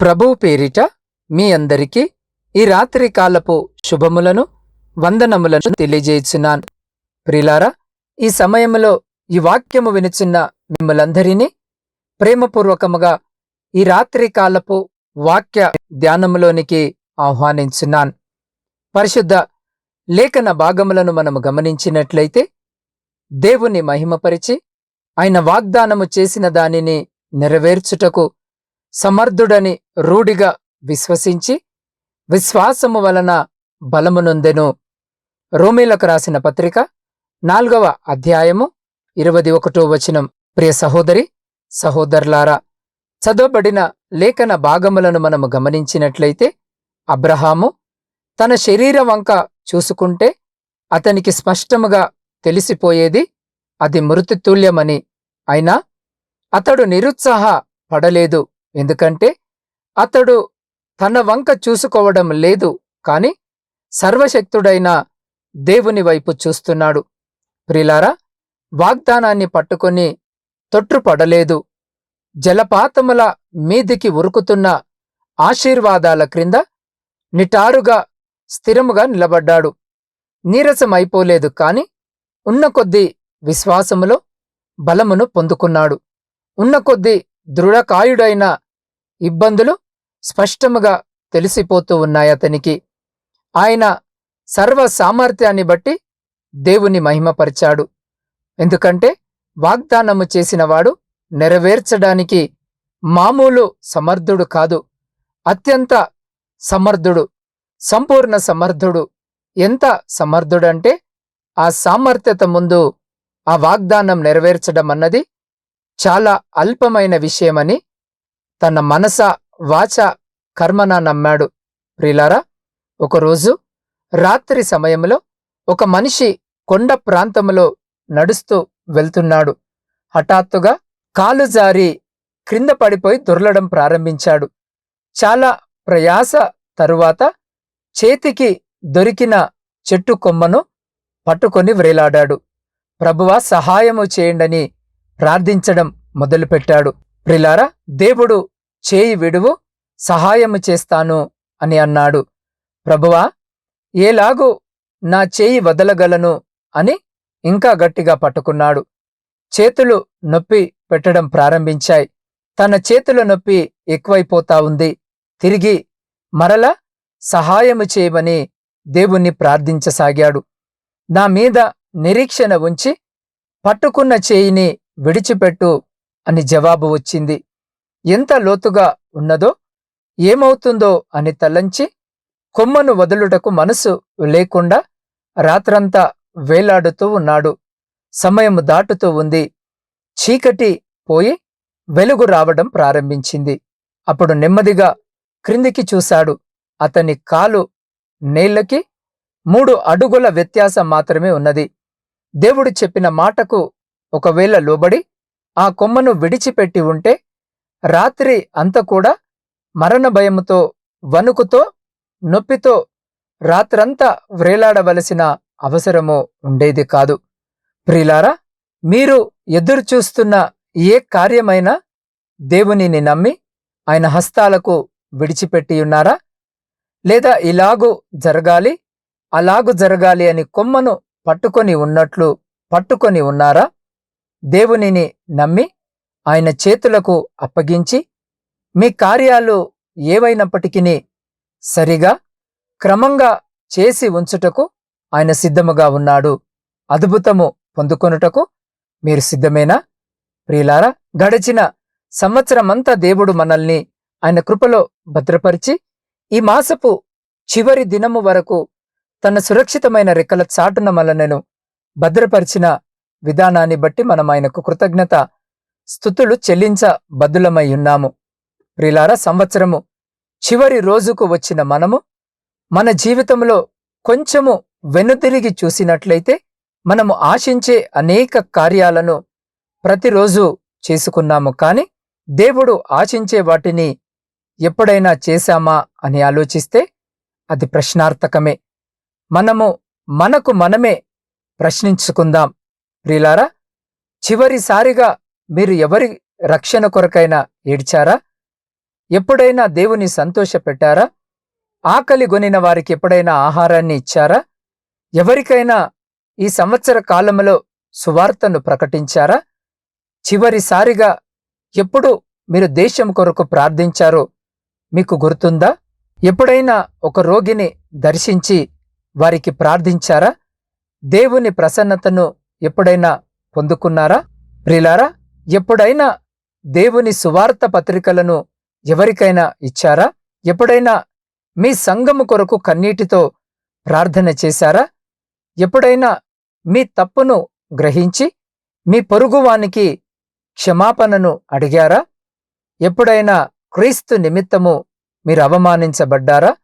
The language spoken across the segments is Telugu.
ప్రభువు పేరిట మీ అందరికీ ఈ రాత్రి కాలపు శుభములను వందనములను తెలియజేయుచున్నాను. ప్రిలారా ఈ సమయంలో ఈ వాక్యము వినుచున్న మిమ్మలందరినీ ప్రేమపూర్వకముగా ఈ రాత్రి కాలపు వాక్య ధ్యానములోనికి ఆహ్వానించున్నాను. పరిశుద్ధ లేఖన భాగములను మనము గమనించినట్లయితే దేవుని మహిమపరిచి ఆయన వాగ్దానము చేసిన దానిని నెరవేర్చుటకు సమర్థుడని రూఢిగా విశ్వసించి విశ్వాసము వలన బలమునొందెను. రోమీలకు రాసిన పత్రిక నాలుగవ అధ్యాయము ఇరవై ఒకటో వచనం. ప్రియ సహోదరి సహోదరులారా చదవబడిన లేఖన భాగములను మనము గమనించినట్లయితే అబ్రహాము తన శరీర వంక చూసుకుంటే అతనికి స్పష్టముగా తెలిసిపోయేది అది మృతితుల్యమని అయినా అతడు నిరుత్సాహ పడలేదు ఎందుకంటే అతడు తన వంక చూసుకోవడం లేదు కాని సర్వశక్తుడైన దేవుని వైపు చూస్తున్నాడు. ప్రిలారా వాగ్దానాన్ని పట్టుకొని తొట్రుపడలేదు. జలపాతముల మీదికి ఉరుకుతున్న ఆశీర్వాదాల క్రింద నిటారుగా స్థిరముగా నిలబడ్డాడు. నీరసమైపోలేదు కాని ఉన్న కొద్దీ విశ్వాసములో బలమును పొందుకున్నాడు. ఉన్న కొద్దీ దృఢకాయుడైన ఇబ్బందులు స్పష్టముగా తెలిసిపోతూ ఉన్నాయతనికి ఆయన సర్వ సామర్థ్యాన్ని బట్టి దేవుని మహిమపరిచాడు. ఎందుకంటే వాగ్దానము చేసినవాడు నెరవేర్చడానికి మామూలు సమర్థుడు కాదు. అత్యంత సమర్థుడు సంపూర్ణ సమర్థుడు. ఎంత సమర్థుడంటే ఆ సామర్థ్యత ముందు ఆ వాగ్దానం నెరవేర్చడం అన్నది చాలా అల్పమైన విషయమని తన మనస వాచ కర్మన నమ్మాడు. ప్రిలారా ఒకరోజు రాత్రి సమయంలో ఒక మనిషి కొండ ప్రాంతములో నడుస్తూ వెళ్తున్నాడు. హఠాత్తుగా కాలు జారి క్రింద పడిపోయి దొర్లడం ప్రారంభించాడు. చాలా ప్రయాస తరువాత చేతికి దొరికిన చెట్టు కొమ్మను పట్టుకొని వ్రేలాడాడు. ప్రభువా సహాయము చేయండని ప్రార్థించడం మొదలుపెట్టాడు. ప్రిలారా దేవుడు చేయి విడువు సహాయము చేస్తాను అని అన్నాడు. ప్రభువా ఏలాగూ నా చేయి వదలగలను అని ఇంకా గట్టిగా పట్టుకున్నాడు. చేతులు నొప్పి పెట్టడం ప్రారంభించాయి. తన చేతుల నొప్పి ఎక్కువైపోతా ఉంది. తిరిగి మరల సహాయము చేయమని దేవుణ్ణి ప్రార్థించసాగాడు. నా మీద నిరీక్షణ ఉంచి పట్టుకున్న చేయిని విడిచిపెట్టు అని జవాబు వచ్చింది. ఎంత లోతుగా ఉన్నదో ఏమవుతుందో అని తలంచి కొమ్మను వదులుటకు మనసు లేకుండా రాత్రంతా వేలాడుతూ ఉన్నాడు. సమయం దాటుతూ ఉంది. చీకటి పోయి వెలుగు రావడం ప్రారంభించింది. అప్పుడు నెమ్మదిగా క్రిందికి చూశాడు. అతని కాలు నేళ్ళకి మూడు అడుగుల వ్యత్యాసం మాత్రమే ఉన్నది. దేవుడు చెప్పిన మాటకు ఒకవేళ లోబడి ఆ కొమ్మను విడిచిపెట్టి ఉంటే రాత్రి అంతా కూడా మరణ భయముతో వణుకుతో నొప్పితో రాత్రంతా వ్రేలాడవలసిన అవసరము ఉండేది కాదు. ప్రిలారా మీరు ఎదురుచూస్తున్న ఏ కార్యమైనా దేవునిని నమ్మి ఆయన హస్తాలకు విడిచిపెట్టి ఉన్నారా? లేదా ఇలాగు జరగాలి అలాగు జరగాలి అని కొమ్మను పట్టుకొని ఉన్నట్లు పట్టుకొని ఉన్నారా? దేవునిని నమ్మి ఆయన చేతులకు అప్పగించి మీ కార్యాలు ఏవైనప్పటికీ సరిగా క్రమంగా చేసి ఉంచుటకు ఆయన సిద్ధముగా ఉన్నాడు. అద్భుతము పొందుకొనుటకు మీరు సిద్ధమేనా? ప్రియులారా గడిచిన సంవత్సరమంతా దేవుడు మనల్ని ఆయన కృపలో భద్రపరిచి ఈ మాసపు చివరి దినము వరకు తన సురక్షితమైన రెక్కల చాటున మనలను భద్రపరిచిన విధానాన్ని బట్టి మనం ఆయనకు కృతజ్ఞత స్థుతులు చెల్లించ బద్దులమై ఉన్నాము. సంవత్సరము చివరి రోజుకు వచ్చిన మనము మన జీవితంలో కొంచెము వెనుతిరిగి చూసినట్లయితే మనము ఆశించే అనేక కార్యాలను ప్రతిరోజు చేసుకున్నాము. కాని దేవుడు ఆశించే వాటిని ఎప్పుడైనా చేశామా అని ఆలోచిస్తే అది ప్రశ్నార్థకమే. మనము మనకు మనమే ప్రశ్నించుకుందాం. ప్రిలారా చివరిసారిగా మీరు ఎవరి రక్షణ కొరకైనా ఏడ్చారా? ఎప్పుడైనా దేవుని సంతోషపెట్టారా? ఆకలి గొనిన వారికి ఎప్పుడైనా ఆహారాన్ని ఇచ్చారా? ఎవరికైనా ఈ సంవత్సర కాలంలో సువార్తను ప్రకటించారా? చివరిసారిగా ఎప్పుడు మీరు దేశం కొరకు ప్రార్థించారో మీకు గుర్తుందా? ఎప్పుడైనా ఒక రోగిని దర్శించి వారికి ప్రార్థించారా? దేవుని ప్రసన్నతను ఎప్పుడైనా పొందుకున్నారా? ప్రిలారా ఎప్పుడైనా దేవుని సువార్త పత్రికలను ఎవరికైనా ఇచ్చారా? ఎప్పుడైనా మీ సంఘము కొరకు కన్నీటితో ప్రార్థన చేశారా? ఎప్పుడైనా మీ తప్పును గ్రహించి మీ పొరుగువానికి క్షమాపణను అడిగారా? ఎప్పుడైనా క్రీస్తు నిమిత్తము మీరు అవమానించబడ్డారా?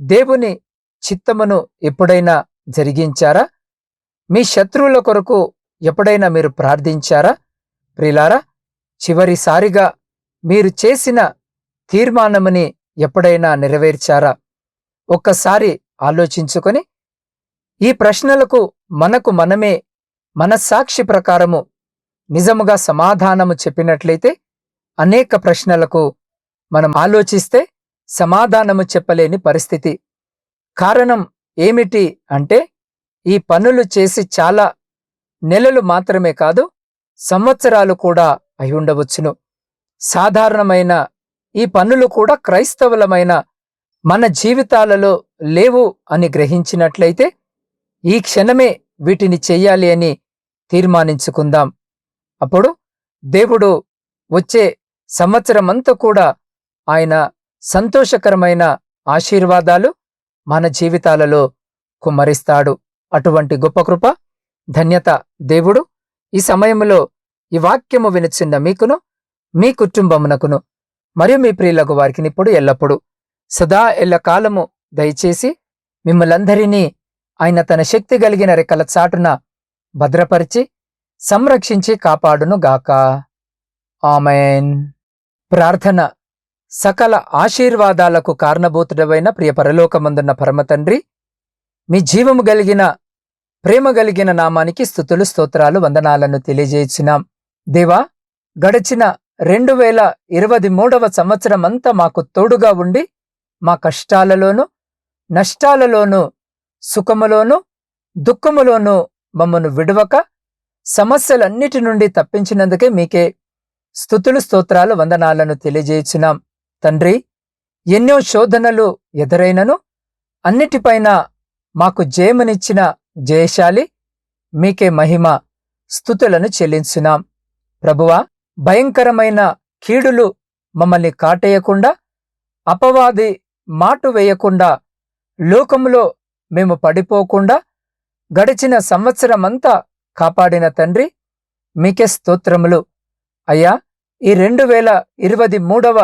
దేవుని చిత్తమును ఎప్పుడైనా జరిగించారా? మీ శత్రువుల కొరకు ఎప్పుడైనా మీరు ప్రార్థించారా? ప్రిలారా చివరిసారిగా మీరు చేసిన తీర్మానముని ఎప్పుడైనా నెరవేర్చారా? ఒక్కసారి ఆలోచించుకొని ఈ ప్రశ్నలకు మనకు మనమే మనస్సాక్షి ప్రకారము నిజముగా సమాధానము చెప్పినట్లయితే అనేక ప్రశ్నలకు మనం ఆలోచిస్తే సమాధానము చెప్పలేని పరిస్థితి. కారణం ఏమిటి అంటే ఈ పనులు చేసి చాలా నెలలు మాత్రమే కాదు సంవత్సరాలు కూడా అయి ఉండవచ్చును. సాధారణమైన ఈ పనులు కూడా క్రైస్తవులమైన మన జీవితాలలో లేవు అని గ్రహించినట్లయితే ఈ క్షణమే వీటిని చెయ్యాలి అని తీర్మానించుకుందాం. అప్పుడు దేవుడు వచ్చే సంవత్సరమంతా కూడా ఆయన సంతోషకరమైన ఆశీర్వాదాలు మన జీవితాలలో కుమ్మరిస్తాడు. అటువంటి గొప్ప కృప ధన్యత దేవుడు ఈ సమయంలో ఈ వాక్యము వినిచిన్న మీకును మీ కుటుంబమునకును మరియు మీ ప్రియులకు వారికి ఇప్పుడు ఎల్లప్పుడూ సదా ఎల్లకాలము దయచేసి మిమ్మలందరినీ ఆయన తన శక్తి కలిగిన రెక్కల చాటున భద్రపరిచి సంరక్షించి కాపాడును గాక. ఆమెన్. ప్రార్థన సకల ఆశీర్వాదాలకు కారణభూతుడవైన ప్రియ పరలోకమందున్న పరమతండ్రి మీ జీవము కలిగిన ప్రేమ కలిగిన నామానికి స్థుతులు స్తోత్రాలు వందనాలను తెలియజేయించినాం దేవా గడిచిన రెండు వేల ఇరవై మూడవ సంవత్సరమంతా మాకు తోడుగా ఉండి మా కష్టాలలోనూ నష్టాలలోనూ సుఖములోనూ దుఃఖములోనూ మమ్మను విడవక సమస్యలన్నిటి నుండి తప్పించినందుకే మీకే స్థుతులు స్తోత్రాలు వందనాలను తెలియజేయించున్నాం. తండ్రి ఎన్నో శోధనలు ఎదురైనను అన్నిటిపైన మాకు జయమునిచ్చిన జయశాలి మీకే మహిమ స్థుతులను చెల్లించున్నాం ప్రభువా భయంకరమైన కీడులు మమ్మల్ని కాటేయకుండా అపవాది మాటు వేయకుండా లోకములో మేము పడిపోకుండా గడిచిన సంవత్సరమంతా కాపాడిన తండ్రి మీకే స్తోత్రములు. అయ్యా ఈ రెండు వేల ఇరవై మూడవ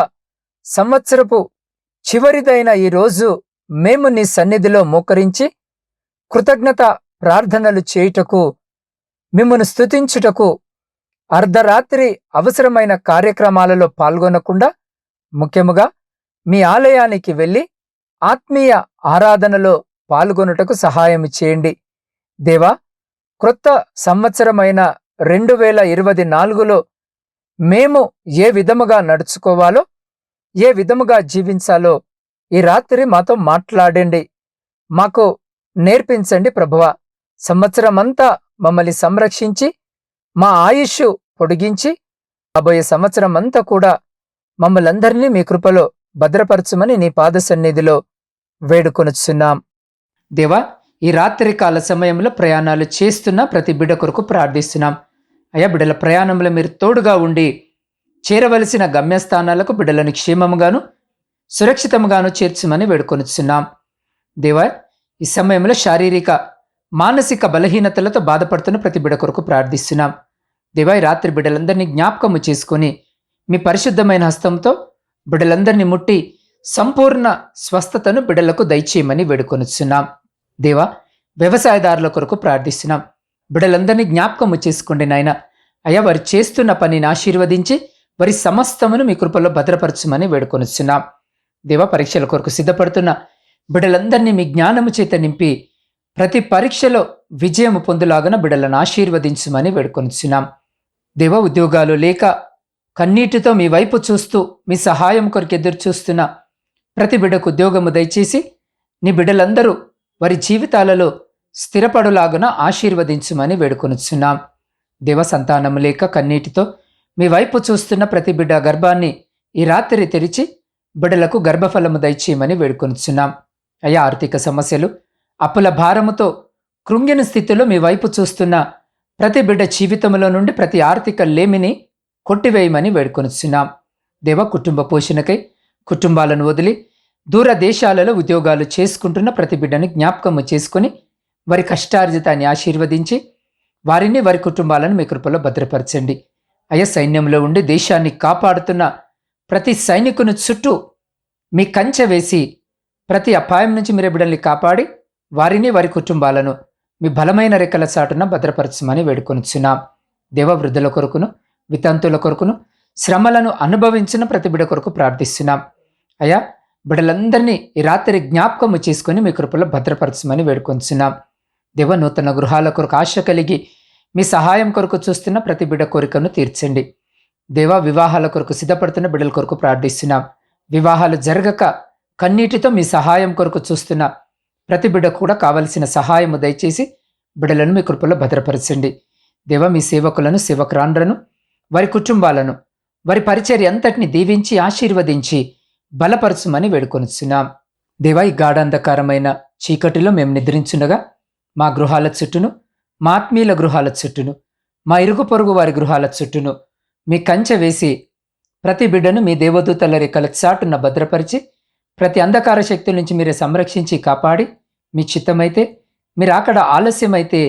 సంవత్సరపు చివరిదైన ఈ రోజు మేము నీ సన్నిధిలో మోకరించి కృతజ్ఞత ప్రార్థనలు చేయుటకు మిమ్మను స్తుతించుటకు అర్ధరాత్రి అవసరమైన కార్యక్రమాలలో పాల్గొనకుండా ముఖ్యముగా మీ ఆలయానికి వెళ్ళి ఆత్మీయ ఆరాధనలో పాల్గొనుటకు సహాయం చేయండి. దేవా క్రొత్త సంవత్సరమైన రెండు వేల ఇరవై నాలుగులో మేము ఏ విధముగా నడుచుకోవాలో ఏ విధముగా జీవించాలో ఈ రాత్రి మాతో మాట్లాడండి. మాకు నేర్పించండి ప్రభువా. సంవత్సరమంతా మమ్మల్ని సంరక్షించి మా ఆయుష్ పొడిగించి రాబోయే సంవత్సరం అంతా కూడా మమ్మలందరినీ మీ కృపలో భద్రపరచుమని నీ పాద సన్నిధిలో వేడుకొనుచున్నాం. దేవా ఈ రాత్రి కాల సమయంలో ప్రయాణాలు చేస్తున్న ప్రతి బిడ్డ కొరకు ప్రార్థిస్తున్నాం. అయ్యా బిడ్డల ప్రయాణంలో మీరు తోడుగా ఉండి చేరవలసిన గమ్యస్థానాలకు బిడ్డలను క్షేమముగాను సురక్షితంగాను చేర్చమని వేడుకొనుచున్నాం. దేవా ఈ సమయంలో శారీరక మానసిక బలహీనతలతో బాధపడుతున్న ప్రతి బిడ కొరకు ప్రార్థిస్తున్నాం. దివాయి రాత్రి బిడ్డలందరినీ జ్ఞాపకము చేసుకొని మీ పరిశుద్ధమైన హస్తంతో బిడ్డలందరినీ ముట్టి సంపూర్ణ స్వస్థతను బిడ్డలకు దయచేయమని వేడుకొనుచున్నాం. దేవా వ్యవసాయదారుల కొరకు ప్రార్థిస్తున్నాం. బిడ్డలందరినీ జ్ఞాపకము చేసుకోండి నాయన. అయ్యా వారు చేస్తున్న పనిని ఆశీర్వదించి వారి సమస్తమును మీ కృపలో భద్రపరచమని వేడుకొనిస్తున్నాం దేవా పరీక్షల కొరకు సిద్ధపడుతున్న బిడ్డలందరినీ మీ జ్ఞానము చేత నింపి ప్రతి పరీక్షలో విజయము పొందులాగన బిడ్డలను ఆశీర్వదించమని వేడుకొనిస్తున్నాం దేవ ఉద్యోగాలు లేక కన్నీటితో మీ వైపు చూస్తూ మీ సహాయం కొరకు ఎదురు చూస్తున్న ప్రతి బిడ్డకు ఉద్యోగము దయచేసి నీ బిడ్డలందరూ వారి జీవితాలలో స్థిరపడులాగున ఆశీర్వదించుమని వేడుకొనుచున్నాం. దేవ సంతానము లేక కన్నీటితో మీ వైపు చూస్తున్న ప్రతి బిడ్డ గర్భాన్ని ఈ రాత్రి తెరిచి బిడ్డలకు గర్భఫలము దయచేయమని వేడుకొనుచున్నాం. అయ్యా ఆర్థిక సమస్యలు అప్పుల భారముతో కృంగిన స్థితిలో మీ వైపు చూస్తున్న ప్రతి బిడ్డ జీవితంలో నుండి ప్రతి ఆర్థిక లేమిని కొట్టివేయమని వేడుకొనుచున్నాం. దేవ కుటుంబ పోషణకై కుటుంబాలను వదిలి దూర దేశాలలో ఉద్యోగాలు చేసుకుంటున్న ప్రతి బిడ్డని జ్ఞాపకము చేసుకుని వారి కష్టార్జితాన్ని ఆశీర్వదించి వారిని వారి కుటుంబాలను మీ కృపలో భద్రపరచండి. అయ్యా సైన్యంలో ఉండి దేశాన్ని కాపాడుతున్న ప్రతి సైనికుని చుట్టూ మీ కంచె వేసి ప్రతి అపాయం నుంచి మీరు బిడ్డల్ని కాపాడి వారిని వారి కుటుంబాలను మీ బలమైన రెక్కల చాటున భద్రపరచమని వేడుకొనిచున్నాం. దేవవృద్ధుల కొరకును వితంతుల కొరకును శ్రమలను అనుభవించిన ప్రతి బిడ కొరకు ప్రార్థిస్తున్నాం. అయ్యా బిడలందరినీ ఈ రాత్రి జ్ఞాపకము చేసుకుని మీ కృపలో భద్రపరచమని వేడుకొంచున్నాం దేవ నూతన గృహాల కొరకు ఆశ కలిగి మీ సహాయం కొరకు చూస్తున్న ప్రతి బిడ కోరికను తీర్చండి. దేవ వివాహాల కొరకు సిద్ధపడుతున్న బిడ్డల కొరకు ప్రార్థిస్తున్నాం. వివాహాలు జరగక కన్నీటితో మీ సహాయం కొరకు చూస్తున్న ప్రతి బిడ్డ కూడా కావలసిన సహాయము దయచేసి బిడ్డలను మీ కృపలో భద్రపరచండి. దేవ మీ సేవకులను సేవకురాండ్రను వారి కుటుంబాలను వారి పరిచర్య అంతటిని దీవించి ఆశీర్వదించి బలపరచుమని వేడుకొనుచున్నాం. దేవ ఈ గాఢాంధకారమైన చీకటిలో మేము నిద్రించుండగా మా గృహాల చుట్టూను మా ఆత్మీయుల గృహాల చుట్టూను మా ఇరుగు పొరుగు వారి గృహాల చుట్టూను మీ కంచె వేసి ప్రతి బిడ్డను మీ దేవదూతల రెక్కల చాటున భద్రపరిచి ప్రతి అంధకార శక్తుల నుంచి మీరు సంరక్షించి కాపాడి మీ చిత్తమైతే మీరు అక్కడ ఆలస్యమైతే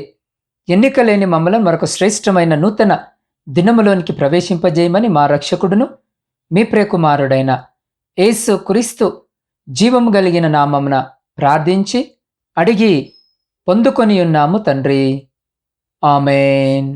ఎన్నికలేని మమ్మల్ని మరొక శ్రేష్టమైన నూతన దినములోనికి ప్రవేశింపజేయమని మా రక్షకుడును మీ ప్రేకుమారుడైన ఏసు క్రీస్తు జీవము కలిగిన నామమున ప్రార్థించి అడిగి పొందుకొని ఉన్నాము తండ్రి. ఆమెన్.